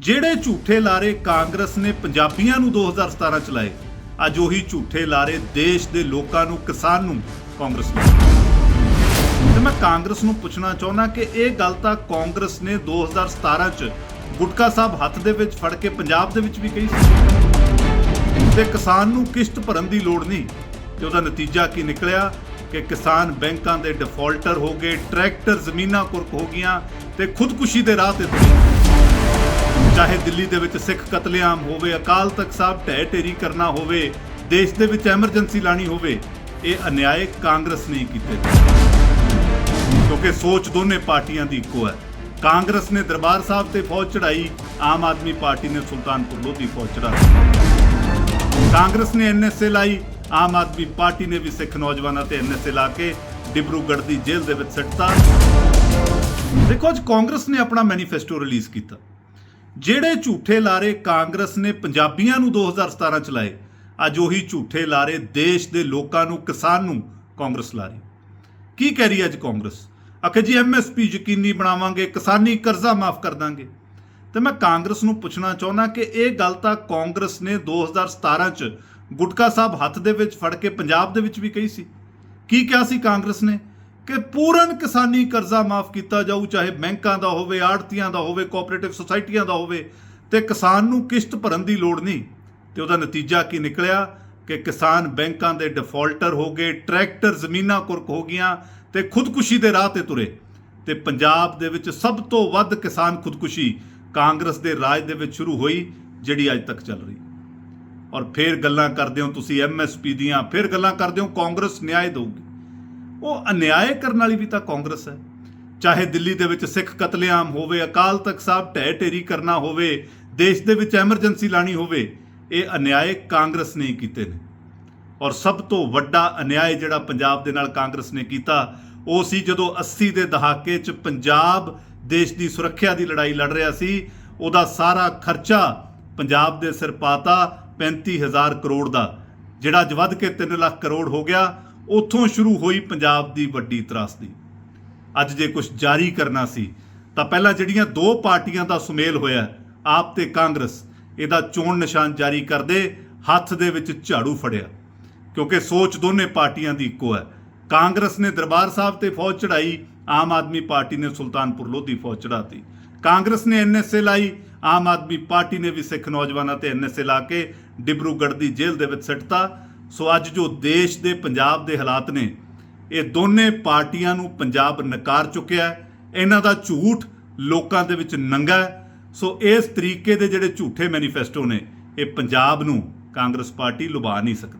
ਜਿਹੜੇ ਝੂਠੇ ਲਾਰੇ ਕਾਂਗਰਸ ਨੇ ਪੰਜਾਬੀਆਂ ਨੂੰ 2017 ਚ ਲਾਏ, ਅੱਜ ਉਹੀ ਝੂਠੇ ਲਾਰੇ ਦੇਸ਼ ਦੇ ਲੋਕਾਂ ਨੂੰ, ਕਿਸਾਨ ਨੂੰ, ਕਾਂਗਰਸ ਨੇ। ਤੇ ਮੈਂ ਕਾਂਗਰਸ ਨੂੰ ਪੁੱਛਣਾ ਚਾਹੁੰਦਾ ਕਿ ਇਹ ਗੱਲ ਤਾਂ ਕਾਂਗਰਸ ਨੇ 2017 ਚ ਗੁਟਕਾ ਸਾਹਿਬ ਹੱਥ ਦੇ ਵਿੱਚ ਫੜ ਕੇ ਪੰਜਾਬ ਦੇ ਵਿੱਚ ਵੀ ਕਹੀ ਸੀ। ਤੇ ਕਿਸਾਨ ਨੂੰ ਕਿਸ਼ਤ ਭਰਨ ਦੀ ਲੋੜ ਨਹੀਂ। ਤੇ ਉਹਦਾ ਨਤੀਜਾ ਕੀ ਨਿਕਲਿਆ? ਕਿ ਕਿਸਾਨ ਬੈਂਕਾਂ ਦੇ ਡਿਫਾਲਟਰ ਹੋ ਗਏ, ਟਰੈਕਟਰ ਜ਼ਮੀਨਾਂ ਕੁਰਕ ਹੋ ਗਈਆਂ ਤੇ ਖੁਦਕੁਸ਼ੀ ਦੇ ਰਾਹ ਤੇ ਤੁਰੇ। ਚਾਹੇ ਦਿੱਲੀ ਦੇ ਵਿੱਚ ਸਿੱਖ ਕਤਲੇਆਮ ਹੋਵੇ, ਅਕਾਲ ਤਖਤ ਸਾਹਿਬ ਢਹਿ ਢੇਰੀ ਕਰਨਾ ਹੋਵੇ, ਦੇਸ਼ ਦੇ ਵਿੱਚ ਐਮਰਜੈਂਸੀ ਲਾਣੀ ਹੋਵੇ, ਇਹ ਅਨਿਆਏ ਕਾਂਗਰਸ ਨੇ ਕੀਤੇ। ਕਿਉਂਕਿ ਸੋਚ ਦੋਨੇ ਪਾਰਟੀਆਂ ਦੀ ਇੱਕੋ ਹੈ। ਕਾਂਗਰਸ ਨੇ ਦਰਬਾਰ ਸਾਹਿਬ ਤੇ ਫੌਜ ਚੜਾਈ ਆਮ ਆਦਮੀ ਪਾਰਟੀ ਨੇ ਸੁਲਤਾਨਪੁਰ ਲੋਧੀ ਫੌਜ ਚੜਾਈ ਕਾਂਗਰਸ ਨੇ ਐਨਐਸਏ ਲਾਈ, ਆਮ ਆਦਮੀ ਪਾਰਟੀ ਨੇ ਵੀ ਸਿੱਖ ਨੌਜਵਾਨਾਂ ਤੇ ਐਨਐਸਏ ਲਾ ਕੇ ਡਿਬਰੂਗੜ੍ਹ ਦੀ ਜੇਲ੍ਹ ਦੇ ਵਿੱਚ ਸਿੱਟਤਾ। ਦੇਖੋ, ਅੱਜ ਕਾਂਗਰਸ ਨੇ ਆਪਣਾ ਮੈਨੀਫੈਸਟੋ ਰਿਲੀਜ਼ ਕੀਤਾ। ਜਿਹੜੇ ਝੂਠੇ ਲਾਰੇ ਕਾਂਗਰਸ ਨੇ ਪੰਜਾਬੀਆਂ ਨੂੰ 2017 ਚ ਲਾਏ, ਅੱਜ ਉਹੀ ਝੂਠੇ ਲਾਰੇ ਦੇਸ਼ ਦੇ ਲੋਕਾਂ ਨੂੰ, ਕਿਸਾਨ ਨੂੰ ਕਾਂਗਰਸ ਲਾ ਰਹੀ। ਕੀ ਕਹਿ ਰਹੀ ਅੱਜ ਕਾਂਗਰਸ? ਆਖੇ ਜੀ ਐਮਐਸਪੀ ਯਕੀਨੀ ਬਣਾਵਾਂਗੇ, ਕਿਸਾਨੀ ਕਰਜ਼ਾ ਮਾਫ ਕਰ ਦਾਂਗੇ। ਤੇ ਮੈਂ ਕਾਂਗਰਸ ਨੂੰ ਪੁੱਛਣਾ ਚਾਹੁੰਦਾ ਕਿ ਇਹ ਗੱਲ ਤਾਂ ਕਾਂਗਰਸ ਨੇ 2017 ਚ ਗੁਟਕਾ ਸਾਹਿਬ ਹੱਥ ਦੇ ਵਿੱਚ ਫੜ ਕੇ ਪੰਜਾਬ ਦੇ ਵਿੱਚ ਵੀ ਕਹੀ ਸੀ। ਕੀ ਕਿਹਾ ਸੀ ਕਾਂਗਰਸ ਨੇ? ਕਿ ਪੂਰਨ ਕਿਸਾਨੀ ਕਰਜ਼ਾ ਮਾਫ ਕੀਤਾ ਜਾਊ, ਚਾਹੇ ਬੈਂਕਾਂ ਦਾ ਹੋਵੇ, ਆੜਤੀਆਂ ਦਾ ਹੋਵੇ ਕੋਆਪਰੇਟਿਵ ਸੁਸਾਇਟੀਆਂ ਦਾ ਹੋਵੇ, ਤੇ ਕਿਸਾਨ ਨੂੰ ਕਿਸ਼ਤ ਭਰਨ ਦੀ ਲੋੜ ਨਹੀਂ। ਤੇ ਉਹਦਾ ਨਤੀਜਾ ਕੀ ਨਿਕਲਿਆ? ਕਿ ਕਿਸਾਨ ਬੈਂਕਾਂ ਦੇ ਡਿਫਾਲਟਰ ਹੋ ਗਏ ਟਰੈਕਟਰ ਜ਼ਮੀਨਾਂ ਕੁਰਕ ਹੋ ਗਈਆਂ, ਤੇ ਖੁਦਕੁਸ਼ੀ ਦੇ ਰਾਹ ਤੇ ਤੁਰੇ। ਤੇ ਪੰਜਾਬ ਦੇ ਵਿੱਚ ਸਭ ਤੋਂ ਵੱਧ ਕਿਸਾਨ ਖੁਦਕੁਸ਼ੀ ਕਾਂਗਰਸ ਦੇ ਰਾਜ ਦੇ ਵਿੱਚ ਸ਼ੁਰੂ ਹੋਈ, ਜਿਹੜੀ ਅੱਜ ਤੱਕ ਚੱਲ ਰਹੀ। ਔਰ ਫਿਰ ਗੱਲਾਂ ਕਰਦੇ ਹੋ ਤੁਸੀਂ ਐਮਐਸਪੀ ਦੀਆਂ, ਫਿਰ ਗੱਲਾਂ ਕਰਦੇ ਹੋ ਕਾਂਗਰਸ ਨਿਆਂ ਦੇਊਗੀ। ਉਹ ਅਨਿਆਏ ਕਰਨ ਵਾਲੀ ਵੀ ਤਾਂ ਕਾਂਗਰਸ ਹੈ। ਚਾਹੇ ਦਿੱਲੀ ਦੇ ਵਿੱਚ ਸਿੱਖ ਕਤਲੇਆਮ ਹੋਵੇ, ਅਕਾਲ ਤਖਤ ਸਾਹਿਬ ਢਹਿ ਢੇਰੀ ਕਰਨਾ ਹੋਵੇ, ਦੇਸ਼ ਦੇ ਵਿੱਚ ਐਮਰਜੈਂਸੀ ਲਾਣੀ ਹੋਵੇ, ਇਹ ਅਨਿਆਏ ਕਾਂਗਰਸ ਨੇ ਕੀਤੇ ਨੇ। ਔਰ ਸਭ ਤੋਂ ਵੱਡਾ ਅਨਿਆਏ ਜਿਹੜਾ ਪੰਜਾਬ ਦੇ ਨਾਲ ਕਾਂਗਰਸ ਨੇ ਕੀਤਾ, ਉਹ ਸੀ ਜਦੋਂ 80 ਦੇ ਦਹਾਕੇ 'ਚ ਪੰਜਾਬ ਦੇਸ਼ ਦੀ ਸੁਰੱਖਿਆ ਦੀ ਲੜਾਈ ਲੜ ਰਿਹਾ ਸੀ, ਉਹਦਾ ਸਾਰਾ ਖਰਚਾ ਪੰਜਾਬ ਦੇ ਸਿਰ ਪਾਤਾ 35000 ਕਰੋੜ ਦਾ, ਜਿਹੜਾ ਅੱਜ ਵੱਧ ਕੇ 3 ਲੱਖ ਕਰੋੜ ਹੋ ਗਿਆ ਉੱਥੋਂ ਸ਼ੁਰੂ ਹੋਈ ਪੰਜਾਬ ਦੀ ਵੱਡੀ ਤਰਾਸਦੀ। ਅੱਜ ਜੇ ਕੁਝ ਜਾਰੀ ਕਰਨਾ ਸੀ, ਤਾਂ ਪਹਿਲਾਂ ਜਿਹੜੀਆਂ ਦੋ ਪਾਰਟੀਆਂ ਦਾ ਸੁਮੇਲ ਹੋਇਆ, ਆਪ ਤੇ ਕਾਂਗਰਸ, ਇਹਦਾ ਚੋਣ ਨਿਸ਼ਾਨ ਜਾਰੀ ਕਰਦੇ ਹੱਥ ਦੇ ਵਿੱਚ ਝਾੜੂ ਫੜਿਆ। ਕਿਉਂਕਿ ਸੋਚ ਦੋਨੇ ਪਾਰਟੀਆਂ ਦੀ ਇੱਕੋ ਹੈ। ਕਾਂਗਰਸ ਨੇ ਦਰਬਾਰ ਸਾਹਿਬ ਤੇ ਫੌਜ ਚੜਾਈ ਆਮ ਆਦਮੀ ਪਾਰਟੀ ਨੇ ਸੁਲਤਾਨਪੁਰ ਲੋਧੀ ਫੌਜ ਚੜਾਤੀ ਕਾਂਗਰਸ ਨੇ ਐਨਐਸਏ ਲਾਈ, ਆਮ ਆਦਮੀ ਪਾਰਟੀ ਨੇ ਵੀ ਸਿੱਖ ਨੌਜਵਾਨਾਂ ਤੇ ਐਨਐਸਏ ਲਾ ਕੇ ਡਿਬਰੂਗੜ੍ਹ ਦੀ ਜੇਲ੍ਹ ਦੇ ਵਿੱਚ ਸਿੱਟਤਾ। ਸੋ ਅੱਜ ਜੋ ਦੇਸ਼ ਦੇ ਪੰਜਾਬ ਦੇ ਹਾਲਾਤ ਨੇ, ਇਹ ਦੋਨੇ ਪਾਰਟੀਆਂ ਨੂੰ ਪੰਜਾਬ ਨਕਾਰ ਚੁੱਕਿਆ ਹੈ। ਇਹਨਾਂ ਦਾ ਝੂਠ ਲੋਕਾਂ ਦੇ ਵਿੱਚ ਨੰਗਾ ਸੋ ਇਸ ਤਰੀਕੇ ਦੇ ਜਿਹੜੇ ਝੂਠੇ ਮੈਨੀਫੈਸਟੋ ਨੇ, ਇਹ ਪੰਜਾਬ ਨੂੰ ਕਾਂਗਰਸ ਪਾਰਟੀ ਲੁਭਾ ਨਹੀਂ ਸਕਦੀ।